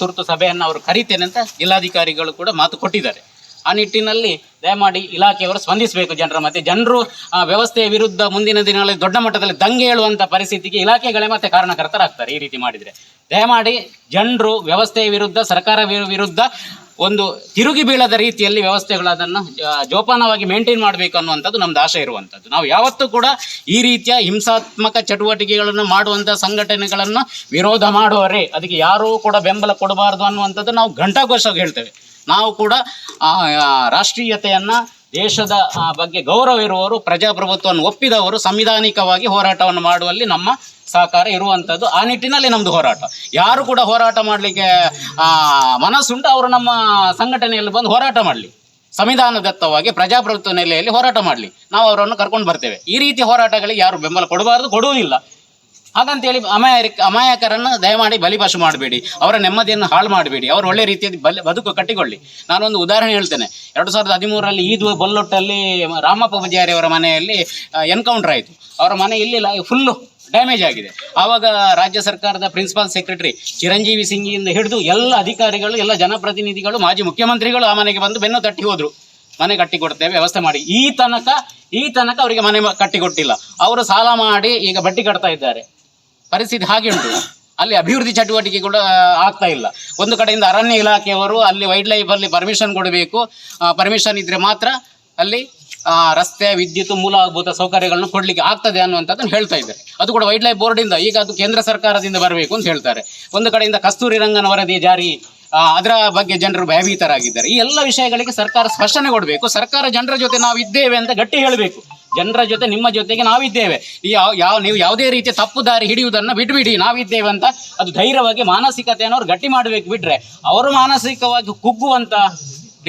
ತುರ್ತು ಸಭೆಯನ್ನು ಅವರು ಕರೀತೇನೆ ಅಂತ ಜಿಲ್ಲಾಧಿಕಾರಿಗಳು ಕೂಡ ಮಾತು ಕೊಟ್ಟಿದ್ದಾರೆ. ಆ ನಿಟ್ಟಿನಲ್ಲಿ ದಯಮಾಡಿ ಇಲಾಖೆಯವರು ಸ್ಪಂದಿಸಬೇಕು ಜನರ ಮತ್ತೆ ಜನರು ವ್ಯವಸ್ಥೆಯ ವಿರುದ್ಧ ಮುಂದಿನ ದಿನಗಳಲ್ಲಿ ದೊಡ್ಡ ಮಟ್ಟದಲ್ಲಿ ದಂಗೆ ಹೇಳುವಂತ ಪರಿಸ್ಥಿತಿಗೆ ಇಲಾಖೆಗಳೇ ಮತ್ತೆ ಕಾರಣಕರ್ತರಾಗ್ತಾರೆ ಈ ರೀತಿ ಮಾಡಿದರೆ. ದಯಮಾಡಿ ಜನರು ವ್ಯವಸ್ಥೆಯ ವಿರುದ್ಧ, ಸರ್ಕಾರ ವಿರುದ್ಧ ಒಂದು ತಿರುಗಿ ಬೀಳದ ರೀತಿಯಲ್ಲಿ ವ್ಯವಸ್ಥೆಗಳು ಅದನ್ನು ಜೋಪಾನವಾಗಿ ಮೇಂಟೈನ್ ಮಾಡಬೇಕು ಅನ್ನುವಂಥದ್ದು ನಮ್ದು ಆಶೆ ಇರುವಂಥದ್ದು. ನಾವು ಯಾವತ್ತೂ ಕೂಡ ಈ ರೀತಿಯ ಹಿಂಸಾತ್ಮಕ ಚಟುವಟಿಕೆಗಳನ್ನು ಮಾಡುವಂಥ ಸಂಘಟನೆಗಳನ್ನು ವಿರೋಧ ಮಾಡುವರೇ ಅದಕ್ಕೆ ಯಾರೂ ಕೂಡ ಬೆಂಬಲ ಕೊಡಬಾರದು ಅನ್ನುವಂಥದ್ದು ನಾವು ಘಂಟಾಘೋಷವಾಗಿ ಹೇಳ್ತೇವೆ. ನಾವು ಕೂಡ ರಾಷ್ಟ್ರೀಯತೆಯನ್ನ ದೇಶದ ಬಗ್ಗೆ ಗೌರವ ಇರುವವರು, ಪ್ರಜಾಪ್ರಭುತ್ವವನ್ನು ಒಪ್ಪಿದವರು, ಸಂವಿಧಾನಿಕವಾಗಿ ಹೋರಾಟವನ್ನು ಮಾಡುವಲ್ಲಿ ನಮ್ಮ ಸಹಕಾರ ಇರುವಂಥದ್ದು ಆ ನಿಟ್ಟಿನಲ್ಲಿ ನಮ್ಮದು ಹೋರಾಟ. ಯಾರು ಕೂಡ ಹೋರಾಟ ಮಾಡಲಿಕ್ಕೆ ಮನಸ್ಸುಂಟು ಅವರು ನಮ್ಮ ಸಂಘಟನೆಯಲ್ಲಿ ಬಂದು ಹೋರಾಟ ಮಾಡಲಿ. ಸಂವಿಧಾನದತ್ತವಾಗಿ, ಪ್ರಜಾಪ್ರಭುತ್ವ ನೆಲೆಯಲ್ಲಿ ಹೋರಾಟ ಮಾಡಲಿ. ನಾವು ಅವರನ್ನು ಕರ್ಕೊಂಡು ಬರ್ತೇವೆ. ಈ ರೀತಿ ಹೋರಾಟಗಳಿಗೆ ಯಾರು ಬೆಂಬಲ ಕೊಡಬಾರ್ದು, ಕೊಡುವುದಿಲ್ಲ. ಹಾಗಂತೇಳಿ ಅಮಾಯಕ ಅಮಾಯಕರನ್ನು ದಯಮಾಡಿ ಬಲಿಪಶು ಮಾಡಬೇಡಿ. ಅವರ ನೆಮ್ಮದಿಯನ್ನು ಹಾಳು ಮಾಡಬೇಡಿ. ಅವರು ಒಳ್ಳೆ ರೀತಿಯಲ್ಲಿ ಬಲಿ ಬದುಕು ಕಟ್ಟಿಕೊಳ್ಳಿ. ನಾನೊಂದು ಉದಾಹರಣೆ ಹೇಳ್ತೇನೆ. ಎರಡು ಸಾವಿರದ ಹದಿಮೂರರಲ್ಲಿ ಈದು ಬೊಲ್ಲೊಟ್ಟಲ್ಲಿ ರಾಮಪ್ಪ ಪೂಜಾರಿ ಅವರ ಮನೆಯಲ್ಲಿ ಎನ್ಕೌಂಟರ್ ಆಯಿತು. ಅವರ ಮನೆ ಇಲ್ಲಿಲ್ಲ ಫುಲ್ಲು ಡ್ಯಾಮೇಜ್ ಆಗಿದೆ. ಆವಾಗ ರಾಜ್ಯ ಸರ್ಕಾರದ ಪ್ರಿನ್ಸಿಪಾಲ್ ಸೆಕ್ರೆಟರಿ ಚಿರಂಜೀವಿ ಸಿಂಗಿಯಿಂದ ಹಿಡಿದು ಎಲ್ಲ ಅಧಿಕಾರಿಗಳು, ಎಲ್ಲ ಜನಪ್ರತಿನಿಧಿಗಳು, ಮಾಜಿ ಮುಖ್ಯಮಂತ್ರಿಗಳು ಆ ಮನೆಗೆ ಬಂದು ಬೆನ್ನು ತಟ್ಟಿ ಹೋದರು. ಮನೆ ಕಟ್ಟಿಕೊಡ್ತೇವೆ, ವ್ಯವಸ್ಥೆ ಮಾಡಿ. ಈ ತನಕ ಈ ತನಕ ಅವರಿಗೆ ಮನೆ ಕಟ್ಟಿಕೊಟ್ಟಿಲ್ಲ. ಅವರು ಸಾಲ ಮಾಡಿ ಈಗ ಬಡ್ಡಿ ಕಟ್ತಾ ಇದ್ದಾರೆ. ಪರಿಸ್ಥಿತಿ ಹಾಗೆ ಉಂಟು. ಅಲ್ಲಿ ಅಭಿವೃದ್ಧಿ ಚಟುವಟಿಕೆ ಕೂಡ ಆಗ್ತಾ ಇಲ್ಲ. ಒಂದು ಕಡೆಯಿಂದ ಅರಣ್ಯ ಇಲಾಖೆಯವರು ಅಲ್ಲಿ ವೈಲ್ಡ್ ಲೈಫ್ ಅಲ್ಲಿ ಪರ್ಮಿಷನ್ ಕೊಡಬೇಕು. ಪರ್ಮಿಷನ್ ಇದ್ರೆ ಮಾತ್ರ ಅಲ್ಲಿ ರಸ್ತೆ, ವಿದ್ಯುತ್, ಮೂಲಭೂತ ಸೌಕರ್ಯಗಳನ್ನು ಕೊಡ್ಲಿಕ್ಕೆ ಆಗ್ತದೆ ಅನ್ನುವಂಥದ್ದನ್ನು ಹೇಳ್ತಾ ಇದ್ದಾರೆ. ಅದು ಕೂಡ ವೈಲ್ಡ್ ಲೈಫ್ ಬೋರ್ಡಿಂದ ಈಗ ಅದು ಕೇಂದ್ರ ಸರ್ಕಾರದಿಂದ ಬರಬೇಕು ಅಂತ ಹೇಳ್ತಾರೆ. ಒಂದು ಕಡೆಯಿಂದ ಕಸ್ತೂರಿ ರಂಗನ ವರದಿ ಜಾರಿ ಅದರ ಬಗ್ಗೆ ಜನರು ಭಯಭೀತರಾಗಿದ್ದಾರೆ. ಈ ಎಲ್ಲ ವಿಷಯಗಳಿಗೆ ಸರ್ಕಾರ ಸ್ಪಷ್ಟನೆ ಕೊಡಬೇಕು. ಸರ್ಕಾರ ಜನರ ಜೊತೆ ನಾವು ಇದ್ದೇವೆ ಅಂತ ಗಟ್ಟಿ ಹೇಳಬೇಕು. ಜನರ ಜೊತೆ ನಿಮ್ಮ ಜೊತೆಗೆ ನಾವಿದ್ದೇವೆ. ಈ ಯಾವ ಯಾವ ನೀವು ಯಾವುದೇ ರೀತಿಯ ತಪ್ಪು ದಾರಿ ಹಿಡಿಯುವುದನ್ನು ಬಿಟ್ಬಿಡಿ ನಾವಿದ್ದೇವೆ ಅಂತ ಅದು ಧೈರ್ಯವಾಗಿ ಮಾನಸಿಕತೆಯನ್ನು ಅವ್ರು ಗಟ್ಟಿ ಮಾಡಬೇಕು ಬಿಟ್ರೆ ಅವರು ಮಾನಸಿಕವಾಗಿ ಕುಗ್ಗುವಂತ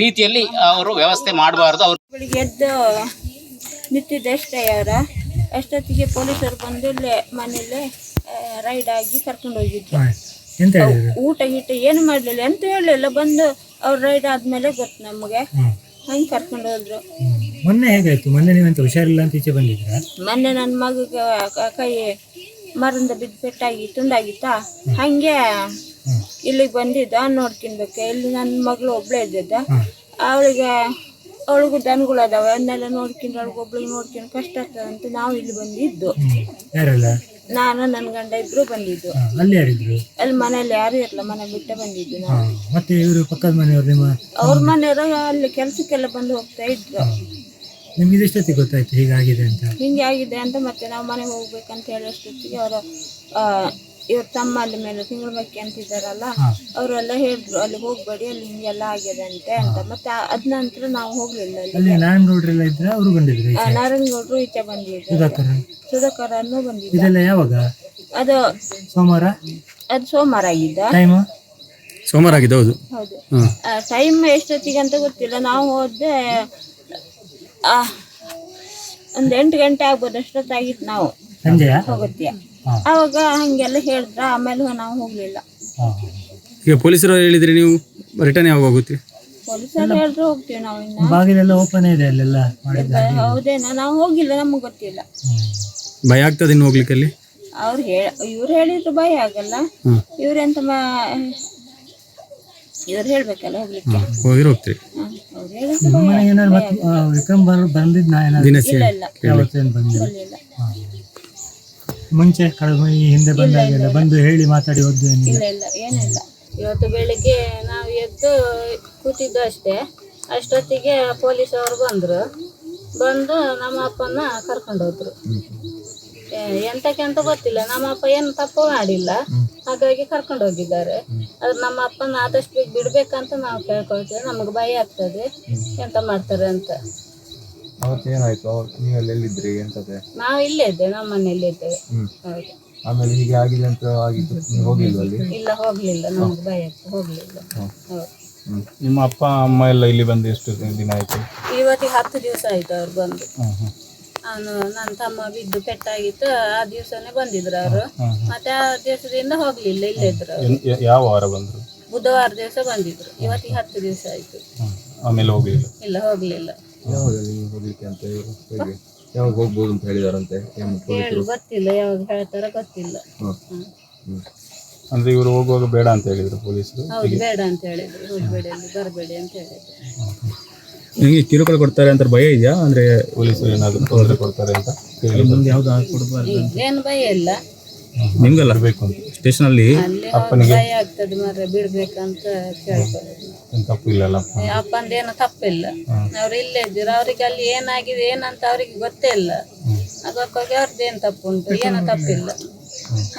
ರೀತಿಯಲ್ಲಿ ಅವರು ವ್ಯವಸ್ಥೆ ಮಾಡಬಾರ್ದು. ಅವರು ಬೆಳಿಗ್ಗೆ ಎದ್ದು ನಿಂತಿದ್ದಷ್ಟೇ ಅವರ ಅಷ್ಟೊತ್ತಿಗೆ ಪೊಲೀಸರು ಬಂದು ಇಲ್ಲೇ ಮನೇಲಿ ರೈಡ್ ಆಗಿ ಕರ್ಕೊಂಡು ಹೋಗಿದ್ರು. ಊಟ ಗೀಟ ಏನು ಮಾಡಲಿಲ್ಲ ಎಂತ ಹೇಳಲಿಲ್ಲ ಬಂದು ಅವ್ರು ರೈಡ್ ಆದ್ಮೇಲೆ ಗೊತ್ತು ನಮಗೆ. ಹಂಗೆ ಕರ್ಕೊಂಡು ಹೋದ್ರು. ಮೊನ್ನೆ ಹೇಗಾಯ್ತು? ಮೊನ್ನೆ ನೀವಂತ ಹುಷಾರಿಲ್ಲ ಅಂತ ಈಚೆ ಬಂದಿದ್ರ ಮೊನ್ನೆ ನನ್ನ ಮಗಗೆ ಕ- ಕೈ ಮರಿಂದ ಬಿದ್ದು ಪೆಟ್ಟಾಗಿ ತುಂಡಾಗಿತ್ತಾ? ಹಂಗೆ ಇಲ್ಲಿಗೆ ಬಂದಿದ್ದ ನೋಡ್ಕಿನ್ಬೇಕ ಇಲ್ಲಿ ನನ್ನ ಮಗಳು ಒಬ್ಳೆ ಇದ್ದಿದ್ದ. ಅವಳಿಗೆ ಅವಳಿಗೂ ದನಗಳು ಅದಾವ ಅದನ್ನೆಲ್ಲ ನೋಡ್ಕೊಂಡು ಅವಳಿಗೆ ಒಬ್ಳಿಗೆ ನೋಡ್ಕೊಂಡು ಕಷ್ಟ ಆಗ್ತದೆ ಅಂತ ನಾವು ಇಲ್ಲಿ ಬಂದಿದ್ದು. ನಾನು ನನ್ನ ಗಂಡ ಇಬ್ರು ಬಂದಿದ್ದು. ಹಾ, ಅಲ್ಲಿ ಯಾರಿದ್ರು? ಅಲ್ಲಿ ಮನೇಲಿ ಯಾರು ಇರಲ್ಲ ಮನೆ ಬಿಟ್ಟೆ ಬಂದಿದ್ದು ಹಾ, ನಾವು ಮತ್ತೆ ಇವರು ಪಕ್ಕದ ಮನೆಯವರು ನಿಮ್ಮ ಅವ್ರ ಮನೆಯವರು ಅಲ್ಲಿ ಕೆಲಸಕ್ಕೆಲ್ಲ ಬಂದು ಹೋಗ್ತಾ ಇದ್ರು. ನಿಮ್ಗೆ ಇದೆಷ್ಟೊತ್ತಿಗೆ ಗೊತ್ತಾಯ್ತು ಹೀಗಾಗಿದೆ ಅಂತ? ಹಿಂಗೆ ಆಗಿದೆ ಅಂತ ಮತ್ತೆ ನಾವು ಮನೆಗೆ ಹೋಗ್ಬೇಕಂತ ಹೇಳೋಷ್ಟೊತ್ತಿಗೆ ಅವರ ಇವ್ರ ತಮ್ಮ ಅಲ್ಲಿ ಮೇಲೆ ತಿಂಗಳ ಮಕ್ಕಿ ಅಂತಿದ್ದಾರಲ್ಲ ಅವರೆಲ್ಲ ಹೇಳಿದ್ರು ಅಲ್ಲಿ ಹೋಗ್ಬೇಡಿ ಅಲ್ಲಿ ಹಿಂಗೆಲ್ಲ ಆಗಿದೆ ಅಂತೆ ಅಂತ. ಮತ್ತೆ ಆ- ಅದ್ ನಂತರ ನಾವು ಹೋಗ್ಲಿಲ್ಲ ಅಲ್ಲಿ. ಅಲ್ಲಿ ನಾರಾಯಣ ಗೌಡ್ರೆಲ್ಲ ಇದ್ರ ಅವರು ಬಂದಿದ್ರು ಆ, ನಾರಾಯಣಗೌಡ್ರು ಈಚೆ ಬಂದಿದ್ರು ಸುಧಾಕರ್ ಸುಧಾಕರನ್ನು ಬಂದಿದ್ದ ಇದೆಲ್ಲ ಯಾವಾಗ? ಅದು ಸೋಮವಾರ? ಅದು ಸೋಮವಾರ ಆಗಿದ್ದ ಟೈಮ್ ಸೋಮವಾರ ಆಗಿದೆ ಹೌದು. ಹೌದು. ಟೈಮ್ ಎಷ್ಟೊತ್ತಿಗೆ ಅಂತ ಗೊತ್ತಿಲ್ಲ. ನಾವು ಹೋದೆ ಒಂದು ಎಂಟು ಗಂಟೆ ಆಗ್ಬೋದು ಅಷ್ಟೊತ್ತಾಗಿತ್ತು ನಾವು. ಸಂಜೆಯಾ? ಹೋಗುತ್ತೆ ಅವಾಗ ಹಂಗೆಲ್ಲ ಹೇಳಿದ್ರ ಆಮೇಲೆ ನಾವು ಹೋಗ್ಲಿಲ್ಲ. ಈಗ ಪೊಲೀಸರು ಹೇಳಿದ್ರೆ ನೀವು ರಿಟರ್ನ್ ಯಾವಾಗ ಹೋಗುತ್ತೆ ಪೊಲೀಸರು ಹೇಳಿದ್ರೆ ಹೋಗ್ತೀವಿ ನಾವು ಇನ್ನ. ಬಾಗಿಲೆಲ್ಲ ಓಪನ್ ಇದೆ ಅಲ್ಲೆಲ್ಲ ಮಾಡಿದ್ದ ಹೌದೇನೋ ನಾವು ಹೋಗಿಲ್ಲ ನಮಗೆ ಗೊತ್ತಿಲ್ಲ. ಭಯ ಆಗ್ತದೆ ಇನ್ನು ಹೋಗ್ಲಿಕ್ಕೆ ಅಲ್ಲಿ ಅವ್ರು ಹೇಳ ಇವ್ರು ಹೇಳಿದ್ರು ಭಯ ಆಗಲ್ಲ. ಇವ್ರೆಂತ ಮಾ ಇವ್ರು ಹೇಳ್ಬೇಕಲ್ಲ ಹೋಗ್ಲಿಕ್ಕೆ. ಹೋಗಿರೋ ಹೋಗ್ತೀರಿ. ಏನಾದ್ರು ಮತ್ತೆ ವಿಕ್ರಮ್ ಬರ್ ಬಂದಿದ್ನ ಏನಾದ್ರು? ದಿನಸಿ. ಇಲ್ಲ ಇಲ್ಲ. ಯಾವತ್ತೇನು ಬಂದಿಲ್ಲ. ಬರ್ಲಿಲ್ಲ. ಮುಂಚೆ ಕಳೆದ ಈ ಹಿಂದೆ ಬಂದಾಗೆಲ್ಲ ಬಂದು ಹೇಳಿ ಮಾತಾಡಿ ಹೋದ್ದು ಏನಿಲ್ಲ ಇಲ್ಲ ಇಲ್ಲ. ಏನಿಲ್ಲ. ಇವತ್ತು ಬೆಳಿಗ್ಗೆ ನಾವು ಎದ್ದು ಕೂತಿದ್ದು ಅಷ್ಟೇ. ಅಷ್ಟೊತ್ತಿಗೆ ಪೊಲೀಸ್ ಅವರು ಬಂದರು. ಬಂದು ನಮ್ಮ ಅಪ್ಪನ ಕರ್ಕೊಂಡು ಹೋದ್ರು. ಎಂತಕ್ಕೆ ಅಂತ ಗೊತ್ತಿಲ್ಲ. ನಮ್ಮ ಅಪ್ಪ ಏನು ತಪ್ಪು ಮಾಡಿಲ್ಲ. ಹಾಗಾಗಿ ಕರ್ಕೊಂಡು ಹೋಗಿದ್ದಾರೆ. ಆದ್ರೆ ನಮ್ಮ ಅಪ್ಪನ ಆದಷ್ಟು ಬೇಗ ಬಿಡ್ಬೇಕಂತ ನಾವು ಕೇಳ್ಕೊಳ್ತೇವೆ. ನಮಗೆ ಭಯ ಆಗ್ತದೆ. ಎಂತ ಮಾಡ್ತಾರೆ ಅಂತ. ಅವತ್ತೇನಾಯ್ತು ಅವಾಗ ನೀವೆಲ್ಲ ಎಲ್ಲಿದ್ರಿ? ಎಂತದೆ? ನಾವು ಇಲ್ಲೇ ಇದ್ದೇವೆ ನಮ್ಮ ಮನೆಯಲ್ಲೇ ಇದ್ದೇವೆ ಹ್ಮ್. ಹೌದು. ಆಮೇಲೆ ಹೀಗೆ ಆಗಿದೆ ಅಂತ ಆಗಿತ್ತು ನೀವು ಹೋಗಿಲ್ವ ಅಲ್ಲಿ? ಇಲ್ಲ ಹೋಗ್ಲಿಲ್ಲ. ನಮ್ಗೆ ಭಯ ಆಗ್ತದೆ. ಹೋಗ್ಲಿಲ್ಲ. ಹೌದು. ಹ್ಮ್. ನಿಮ್ಮ ಅಪ್ಪ ಅಮ್ಮ ಎಲ್ಲ ಇಲ್ಲಿ ಬಂದು ಎಷ್ಟು ದಿನ ಆಯ್ತು? ಇವತ್ತಿಗೆ ಹತ್ತು ದಿವಸ ಆಯ್ತು ಅವ್ರು ಬಂದು. ಹ್ಮ್ ಹ್ಮ್. ನಾನು ನನ್ನ ತಮ್ಮ ಬಿದ್ದು ಪೆಟ್ಟಾಗಿತ್ತು ಆ ದಿವಸನೇ ಬಂದಿದ್ರು ಅವರು. ಮತ್ತೆ ಆ ದಿವಸದಿಂದ ಹೋಗ್ಲಿಲ್ಲ ಇಲ್ಲೇ ಇದ್ರು ಎನ್- ಯಾವ ವಾರ ಬಂದ್ರು? ಬುಧವಾರ ದಿವಸ ಬಂದಿದ್ರು. ಇವತ್ತಿಗೆ ಹತ್ತು ದಿವಸ ಆಯ್ತು. ಆಮೇಲೆ ಹೋಗ್ಲಿಲ್ಲ? ಇಲ್ಲ ಹೋಗ್ಲಿಲ್ಲ. ಯಾವಾಗ ನೀವು ಹೋಗ್ಲಿಕ್ಕೆ ಅಂತ ಇವರು ಹೇಗೆ? ಯಾವಾಗ ಹೋಗ್ಬೋದು ಅಂತ ಹೇಳಿದಾರಂತೆ? ಏನು ಹೇಳಿ ಗೊತ್ತಿಲ್ಲ ಯಾವಾಗ ಹೇಳ್ತಾರ ಗೊತ್ತಿಲ್ಲ. ಹ್ಮ್. ಹ್ಮ್. ಅಂದ್ರೆ ಇವರು ಹೋಗುವಾಗ ಬೇಡ ಅಂತ ಹೇಳಿದ್ರು ಪೊಲೀಸರು. ಹೌದು ಬೇಡ ಅಂತ ಹೇಳಿದ್ರು. ಹೋಗ್ಬೇಡಿ ಅಲ್ಲಿ ಬರಬೇಡಿ ಅಂತ ಹೇಳಿದ್ರು. ನಿಮಗೆ ಕಿರುಕುಳ ಕೊಡ್ತಾರೆ ಅಂತ ಭಯ ಇದೆಯಾ? ಅಂದ್ರೆ ಪೊಲೀಸರು ಏನಾದ್ರು ತೊಂದರೆ ಕೊಡ್ತಾರೆ ಅಂತ ಕೇಳಿದ್ರು. ಏನು ಭಯ ಇಲ್ಲ. ನಿಮ್ಗೆಲ್ಲ? ಬೇಕು ಅಂತ. ಸ್ಟೇಷನ್ ಅಲ್ಲಿ ಅಲ್ಲಿ ಅವ್ರಿಗೆ ಭಯ ಆಗ್ತದೆ ಮಾರ್ರೆ ಬಿಡ್ಬೇಕಂತ ಕೇಳ್ಕೊಳ್ಳೋದು. ಏನ್ ತಪ್ಪು ಇಲ್ಲಲ್ಲ ಅಪ್ಪಂದೇನು ತಪ್ಪಿಲ್ಲ. ಅವ್ರು ಇಲ್ಲೇ ಇದ್ದೀರ? ಅವ್ರಿಗೆ ಅಲ್ಲಿ ಏನಾಗಿದೆ ಏನಂತ ಅವ್ರಿಗೆ ಗೊತ್ತೇ ಇಲ್ಲ. ಅದಕ್ಕಾಗಿ ಅವ್ರದ್ದು ಏನು ತಪ್ಪು ಉಂಟು ಏನೋ ತಪ್ಪಿಲ್ಲ.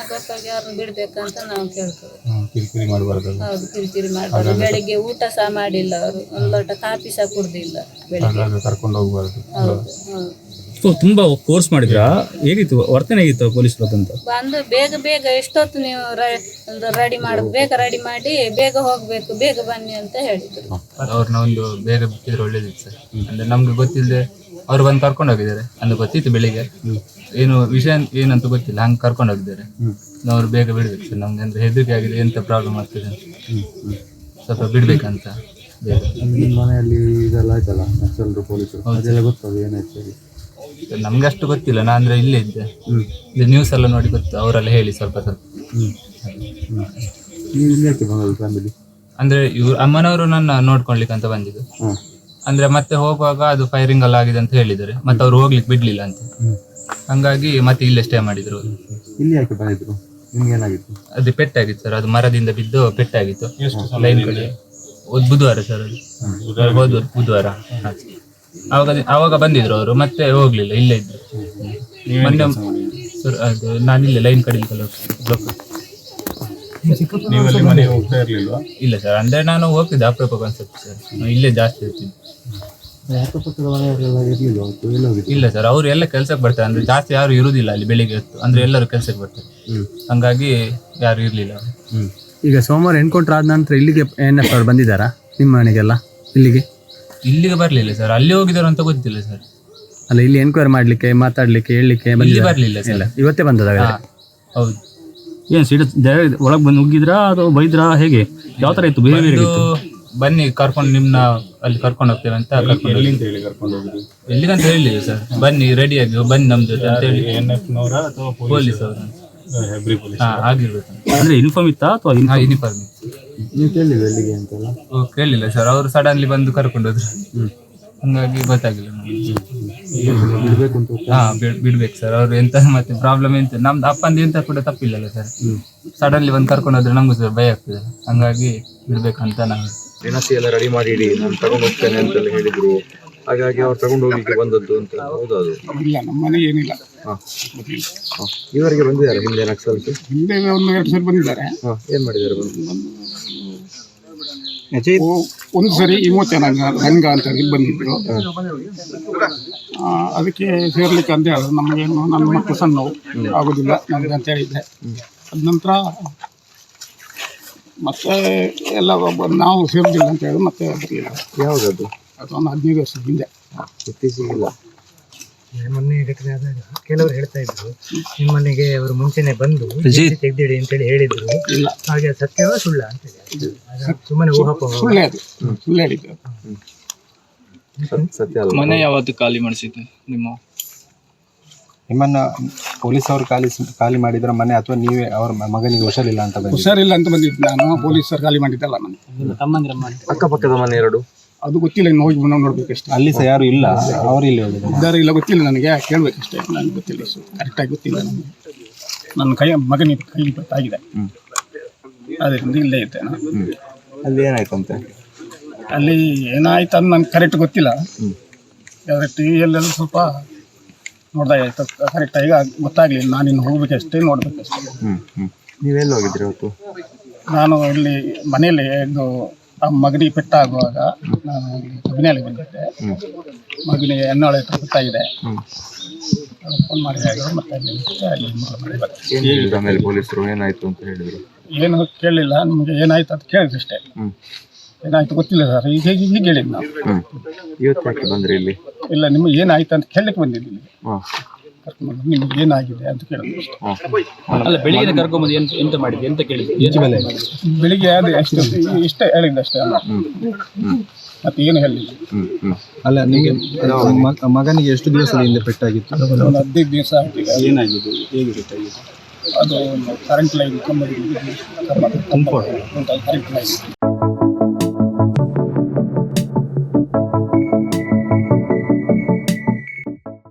ಅದಕ್ಕಾಗಿ ಅವ್ರನ್ನ ಬಿಡ್ಬೇಕಂತ ನಾವು ಕೇಳ್ತೇವೆ. ಹ್ಮ್, ಕಿರಿಕಿರಿ ಮಾಡಬಾರ್ದು ಹೌದು ಕಿರಿಕಿರಿ ಮಾಡ್ಬಾರ್ದು. ಬೆಳಿಗ್ಗೆ ಊಟ ಸಹ ಮಾಡಿಲ್ಲ ಅವರು. ಒಂದು ಲೋಟ ಕಾಫಿ ಸಹ ಕುಡ್ದಿಲ್ಲ ಬೆಳಿಗ್ಗೆ. ಹಾಗಾಗಿ ಕರ್ಕೊಂಡು ಹೋಗ್ಬಾರ್ದು. ಹೌದು ಹೌದು. ಸೊ ತುಂಬಾ ಕೋರ್ಸ್ ಮಾಡಿದ್ರಾ? ಹೇಗಿತ್ತು? ವರ್ತನೆ ಹೇಗಿತ್ತು ಪೊಲೀಸ್ ಅಂತ ಬಂದು ಬೇಗ ಬೇಗ ಎಷ್ಟೊತ್ತು ನೀವು ರೆಡಿ ಮಾಡೋದು ಬೇಗ ರೆಡಿ ಮಾಡಿ ಬೇಗ ಹೋಗ್ಬೇಕು ಬೇಗ ಬನ್ನಿ ಅಂತ ಹೇಳಿದ್ರು. ಅವ್ರನ್ನ ಒಂದು ಬೇಗ ಬಿಟ್ಟಿದ್ರೆ ಒಳ್ಳೇದಿತ್ತು ಸರ್. ಅಂದ್ರೆ ನಮ್ಗೆ ಗೊತ್ತಿಲ್ಲದೆ ಅವ್ರು ಬಂದು ಕರ್ಕೊಂಡು ಹೋಗಿದ್ದಾರೆ ಅಂದ್ರೆ ಗೊತ್ತಿತ್ತು ಬೆಳಿಗ್ಗೆ. ಏನು ವಿಷಯ ಏನಂತ ಗೊತ್ತಿಲ್ಲ ಹಂಗೆ ಕರ್ಕೊಂಡು ಹೋಗಿದ್ದಾರೆ. ಅವ್ರು ಬೇಗ ಬಿಡ್ಬೇಕು ಸರ್ ನಮ್ಗೆ ಅಂದ್ರೆ ಹೆದರಿಕೆ ಆಗಿದೆ ಎಂತ ಪ್ರಾಬ್ಲಮ್ ಆಗ್ತದೆ ಅಂತ. ಸ್ವಲ್ಪ ಬಿಡ್ಬೇಕಂತ. ಬೇಗ. ನಿಮ್ಮ ಮನೆಯಲ್ಲಿ ಇದೆಲ್ಲ ಆಯ್ತಲ್ಲ ನಕ್ಸಲರು ಪೊಲೀಸರು? ಅದೆಲ್ಲ ಗೊತ್ತದು ಏನಾಯ್ತು ಹೇಳಿ? ಸರ್, ನಮ್ಗೆ ಅಷ್ಟು ಗೊತ್ತಿಲ್ಲ ನಾ ಅಂದ್ರೆ ಇಲ್ಲೇ ಇದ್ದೆ. ಇದು ನ್ಯೂಸ್ ಎಲ್ಲ ನೋಡಿ ಗೊತ್ತು ಅವರೆಲ್ಲ ಹೇಳಿ ಸ್ವಲ್ಪ ಸ್ವಲ್ಪ. ನೀವು ಇಲ್ಲಿ ಯಾಕೆ ಬಂದದ್ದು ಫ್ಯಾಮಿಲಿ ಅಂದ್ರೆ ಇವ್ರು ಅಮ್ಮನವರು ನನ್ನ ನೋಡ್ಕೊಳ್ಲಿಕ್ಕೆ ಅಂತ ಬಂದಿದ್ದು. ಹಾಂ. ಅಂದ್ರೆ ಮತ್ತೆ ಹೋಗುವಾಗ ಅದು ಫೈರಿಂಗ್ ಎಲ್ಲ ಆಗಿದೆ ಅಂತ ಹೇಳಿದ್ದಾರೆ. ಮತ್ತೆ ಅವ್ರು ಹೋಗ್ಲಿಕ್ಕೆ ಬಿಡ್ಲಿಲ್ಲ ಅಂತ. ಹಂಗಾಗಿ ಮತ್ತೆ ಇಲ್ಲೇ ಸ್ಟೇ ಮಾಡಿದ್ರು. ಇಲ್ಲಿ ಯಾಕೆ ಬಂದಿದ್ರು? ನಿಮ್ಗೆ ಏನಾಗಿತ್ತು? ಅದು ಪೆಟ್ಟಾಗಿತ್ತು ಸರ್ ಅದು ಮರದಿಂದ ಬಿದ್ದು ಪೆಟ್ಟಾಗಿತ್ತು. ಲೈನ್ ಕಡೆ. ಒಂದು ಬುಧವಾರ ಸರ್ ಅದು. ಹೋದ ಬುಧವಾರ. ಅವಾಗ ಅವಾಗ ಬಂದಿದ್ರು ಅವರು ಮತ್ತೆ ಹೋಗ್ಲಿಲ್ಲ ಇಲ್ಲೇ ಇದ್ರು. ಮೊನ್ನೆ ಸರ್ ಅದು ನಾನು ಇಲ್ಲೇ ಲೈನ್ ಕಡೆ ನೀವು ಅಲ್ಲಿ ಮನೆಗೆ ಹೋಗ್ತಾ ಇರಲಿಲ್ವಾ? ಇಲ್ಲ ಸರ್ ಅಂದ್ರೆ ನಾನು ಹೋಗ್ತಿದ್ದೆ ಅಪರೂಪ ಕಾನ್ಸೆಪ್ಟ್ ಸರ್ ನಾನು ಇಲ್ಲೇ ಜಾಸ್ತಿ ಇರ್ತೀನಿ. ಇಲ್ಲ ಸರ್ ಅವ್ರು ಎಲ್ಲ ಕೆಲ್ಸಕ್ಕೆ ಬರ್ತಾರೆ ಅಂದ್ರೆ ಜಾಸ್ತಿ ಯಾರು ಇರುದಿಲ್ಲ ಅಲ್ಲಿ ಬೆಳಿಗ್ಗೆ ಹೊತ್ತು. ಅಂದ್ರೆ ಎಲ್ಲರೂ ಕೆಲ್ಸಕ್ಕೆ ಬರ್ತಾರೆ. ಹಂಗಾಗಿ ಯಾರು ಇರ್ಲಿಲ್ಲ. ಹ್ಮ್. ಈಗ ಸೋಮವಾರ ಎನ್ಕೌಂಟರ್ ಆದ ನಂತರ ಇಲ್ಲಿಗೆ ಎನ್ ಎಫ್ ಅವ್ರು ಬಂದಿದ್ದಾರಾ? ನಿಮ್ಮ ಮನೆಗೆಲ್ಲ ಇಲ್ಲಿಗೆ? ಇಲ್ಲಿಗೆ ಬರ್ಲಿಲ್ಲ ಸರ್ ಅಲ್ಲಿ ಹೋಗಿದಾರ ಅಂತ ಗೊತ್ತಿಲ್ಲ ಸರ್. ಅಲ್ಲ ಇಲ್ಲಿ ಎನ್ಕ್ವೈರಿ ಮಾಡ್ಲಿಕ್ಕೆ ಮಾತಾಡ್ಲಿಕ್ಕೆ ಹೇಳಲಿಕ್ಕೆ ಇಲ್ಲಿ ಬರ್ಲಿಲ್ಲ ಸರ್. ಇವತ್ತೇ ಬಂದದ ಹೌದು. ಏನು ಸೀಟ್ ಒಳಗೆ ಬಂದು ನುಗ್ಗಿದ್ರಾ ಅಥವಾ ಬೈದ್ರಾ? ಹೇಗೆ? ಯಾವ ತರ ಇತ್ತು? ಬಿಹೇವಿಯರ್ ಇತ್ತು ಬನ್ನಿ ಕರ್ಕೊಂಡು ನಿಮ್ನ ಅಲ್ಲಿ ಕರ್ಕೊಂಡು ಹೋಗ್ತೇವೆ ಅಂತ ಕರ್ಕೊಂಡು ಎಲ್ಲಿ ಅಂತ ಹೇಳಿ ಕರ್ಕೊಂಡು ಹೋಗಿದ್ದು ಎಲ್ಲಿಗಂತ ಹೇಳಿಲ್ಲ ಸರ್. ಬನ್ನಿ ರೆಡಿ ಆಗಿ ಬನ್ನಿ ನಮ್ಮ ಜೊತೆ ಅಂತ ಹೇಳಿ. ಎನ್ ಎಫ್ ನವರ ಅಥವಾ ಪೊಲೀಸ್ ಅವರು ಹೆಬ್ರಿ ಪೊಲೀಸ್. ಹಾ ಆಗಿರ್ಬೇಕು. ಅಂದ್ರೆ ಇನ್ಫಾರ್ಮ್ ಇತ್ತಾ ಅಥವಾ ಯೂನಿಫಾರ್ಮ್ ನೀವು ಕೇಳಿಲ್ಲ ಎಲ್ಲಿಗೆ ಅಂತೆಲ್ಲ? ಕೇಳಿಲ್ಲ ಸರ್. ಅವರು ಸಡನ್ಲಿ ಬಂದು ಕರ್ಕೊಂಡು ಹೋದ್ರು. ಹಂಗಾಗಿ ಗೊತ್ತಾಗಿಲ್ಲ. ಬಿಡ್ಬೇಕು ಅಂತ ಹಾ ಬಿಡ್- ಬಿಡ್ಬೇಕು ಸರ್ ಅವ್ರು ಎಂತ ಮತ್ತೆ ಪ್ರಾಬ್ಲಮ್ ಎಂತ ನಮ್ದು ಅಪ್ಪಂದು ಎಂತ ಕೂಡ ತಪ್ಪಿಲ್ಲಲ್ಲ ಸರ್ ಸಡನ್ಲಿ ಬಂದು ಕರ್ಕೊಂಡು ಹೋದ್ರೆ ನಮಗೂ ಸರ್ ಭಯ ಆಗ್ತದೆ. ಹಂಗಾಗಿ ಬಿಡ್ಬೇಕಂತ ನಾವು. ದಿನಸಿ ಎಲ್ಲ ರೆಡಿ ಮಾಡಿ ಇಡಿ ನಾನು ತಗೊಂಡು ಹೋಗ್ತೇನೆ ಅಂತ ಹೇಳಿದ್ರು. ಹಾಗಾಗಿ ಅವ್ರು ತಗೊಂಡು ಹೋಗ್ಲಿಕ್ಕೆ ಬಂದದ್ದು ಅಂತ ಹೌದು ಅದು. ಇಲ್ಲ ನಮ್ಮನೆ ಏನಿಲ್ಲ. ಇವರಿಗೆ ಬಂದಿದ್ದಾರೆ ಹಿಂದೆ ನಕ್ಸಲ್ಸ್? ಹಿಂದೆ ಒಂದು ಎರಡು ಸರ್ ಬಂದಿದ್ದಾರೆ. ಏನ್ ಮಾಡಿದ್ದಾರೆ? ಬಂದು ಒಂದು ಸರಿ ಇಮೋಚನ ರಂಗ ಅಂತ ಹೇಳಿ ಬಂದಿದ್ರು. ಆ, ಅದಕ್ಕೆ ಸೇರ್ಲಿಕ್ಕೆ ಅಂತ ಹೇಳಿದ್ರು ನಮಗೇನು ನನ್ನ ಮಕ್ಕಳು ಸಣ್ಣವು. ಆಗೋದಿಲ್ಲ ನನಗೆ ಅಂತ ಹೇಳಿದ್ದೆ. ಅದ ನಂತರ ಮತ್ತೆ ಎಲ್ಲ ಒಬ್ಬ- ನಾವು ಸೇರುದಿಲ್ಲ ಅಂತ ಹೇಳಿ ಮತ್ತೆ ಬರಲಿಲ್ಲ ಯಾವ್ದದು? ಅದು ಒಂದು ಹದಿನೈದು ವರ್ಷದ ಹಿಂದೆ. ಇತ್ತೀಚೆಗಿಲ್ಲ. ಮೊನ್ನೆ ಘಟನೆ ಆದಾಗ ಕೆಲವರು ಹೇಳ್ತಾ ಇದ್ರು ನಿಮ್ಮ ಮನೆಗೆ ಅವರು ಮುಂಚೆನೆ ಬಂದು ತೆಗ್ದಿಡಿ ಅಂತೇಳಿ ಹೇಳಿದ್ರು. ಇಲ್ಲ. ಹಾಗೆ ಸತ್ಯವ ಸುಳ್ಳ ಅಂತ ಸುಮ್ಮನೆ ಊಹಾಪೋಹ ಮನೆ ಯಾವತ್ತು ಖಾಲಿ ಮಾಡಿಸಿದ್ದೆ ನಿಮ್ಮ? ನಿಮ್ಮನ್ನ ಪೊಲೀಸ್ ಅವರು ಖಾಲಿ ಖಾಲಿ ಮಾಡಿದ್ರ ಮನೆ ಅಥವಾ ನೀವೇ ಅವ್ರ ಮಗನಿಗೆ ಹುಷಾರಿಲ್ಲ ಅಂತ ಹುಷಾರಿಲ್ಲ ಅಂತ ಬಂದಿದ್ದು ನಾನು. ಪೊಲೀಸರು ಖಾಲಿ ಮಾಡಿದ್ದಲ್ಲ ಮನೆ. ಅಕ್ಕಪಕ್ಕದ ಮನೆ ಎರಡು. ಅದು ಗೊತ್ತಿಲ್ಲ ಇನ್ನು ಹೋಗಿ ನಾವು ನೋಡ್ಬೇಕಷ್ಟೇ. ಅಲ್ಲಿ ಸಹ ಯಾರು ಇಲ್ಲ. ಅವರು ಇಲ್ಲಿ. ಹೋಗಿದ್ದಾರೆ ಇದ್ದಾರೆ ಇಲ್ಲ ಗೊತ್ತಿಲ್ಲ ನನಗೆ ಕೇಳಬೇಕಷ್ಟೇ. ನನಗೆ ಗೊತ್ತಿಲ್ಲ ಕರೆಕ್ಟಾಗಿ ಗೊತ್ತಿಲ್ಲ ನನಗೆ. ನನ್ನ ಕೈ ಮಗನಿಗೆ ಕೈ ಆಗಿದೆ ಅದರಿಂದ ಇಲ್ಲೇ ಇದ್ದೆ ನಾನು. ಅಲ್ಲಿ ಅಂತ? ಅಲ್ಲಿ ಏನಾಯ್ತು ಅಂತ ನನಗೆ ಕರೆಕ್ಟ್ ಗೊತ್ತಿಲ್ಲ. ಟಿ ವಿಯಲ್ಲೆಲ್ಲ ಸ್ವಲ್ಪ ನೋಡ್ದಾಗಾಯ್ತು ಕರೆಕ್ಟಾಗಿ ಗೊತ್ತಾಗಲಿಲ್ಲ. ನಾನು ಇನ್ನು ಹೋಗ್ಬೇಕಷ್ಟೇ ನೋಡ್ಬೇಕಷ್ಟೇ. ನೀವೆಲ್ಲಿ ಹೋಗಿದ್ರಿ ಅವತ್ತು? ನಾನು ಇಲ್ಲಿ ಮನೆಯಲ್ಲಿ ಇದು ಆ ಮಗನಿಗೆ ಪೆಟ್ಟಾಗುವಾಗ ನಾನು ಇಲ್ಲಿ ಕಬಿನಲ್ಲಿ ಬಂದಿದ್ದೆ ಮಗನಿಗೆ ಎನ್ನೋಳ ಹತ್ರ ಗೊತ್ತಾಗಿದೆ ಫೋನ್ ಮಾಡಿ ಹೇಳಿದ್ರು ಮತ್ತೆ ಅಲ್ಲಿ ಮತ್ತೆ ಅಲ್ಲಿ. ಏನ್ ಹೇಳಿದ್ರು? ಆಮೇಲೆ ಪೊಲೀಸರು ಏನಾಯ್ತು ಅಂತ ಹೇಳಿದ್ರು? ಏನು ಕೇಳಲಿಲ್ಲ ನಿಮಗೆ ಏನಾಯ್ತು ಅಂತ ಕೇಳಿದ್ರು ಅಷ್ಟೇ. ಹ್ಮ್. ಏನಾಯ್ತು ಗೊತ್ತಿಲ್ಲ ಸರ್ ಈಗ ಹೇಗೆ ಹೀಗೆ ಹೇಳಿದ್ದು ನಾವು. ಹ್ಮ್. ಇವತ್ತು ಯಾಕೆ ಬಂದ್ರಿ ಇಲ್ಲಿ? ಇಲ್ಲ ನಿಮಗೆ ಏನಾಯ್ತು ಅಂತ ಕೇಳಲಿಕ್ಕೆ ಬಂದಿದ್ದೀನಿ. ಹಾ. ಕರ್ಕೊಂಡು ನಿಮ್ಗೆ ಏನಾಗಿದೆ ಅಂತ ಕೇಳಿದ್ರು ಅಲ್ಲ ಬೆಳಿಗ್ಗೆ ಕರ್ಕೊಂಬಂದು ಎಂತ ಎಂತ ಮಾಡಿದ್ವಿ ಎಂತ ಕೇಳಿದ್ವಿ ಬೆಳಿಗ್ಗೆ ಅದೇ ಅಷ್ಟು ಇಷ್ಟೇ ಹೇಳಿದ್ದು ಅಷ್ಟೇ ಅಲ್ಲ. ಮತ್ತೆ ಏನು ಹೇಳಿಲ್ಲ. ಹ್ಮ್ ಹ್ಮ್. ಅಲ್ಲ ನಿಮಗೆ ಮಗನಿಗೆ ಎಷ್ಟು ದಿವಸದ ಹಿಂದೆ ಪೆಟ್ಟಾಗಿತ್ತು? ಒಂದು ಹದಿನೈದು ದಿವಸ ಆಗಿದೆ. ಏನಾಗಿದೆ? ಹೇಗೆ ಪೆಟ್ಟಾಗಿತ್ತು ಅದು ಕರೆಂಟ್ ಲೈನ್ ಕಂಬ ಕಂಬ ಕರೆಂಟ್ ಲೈನ್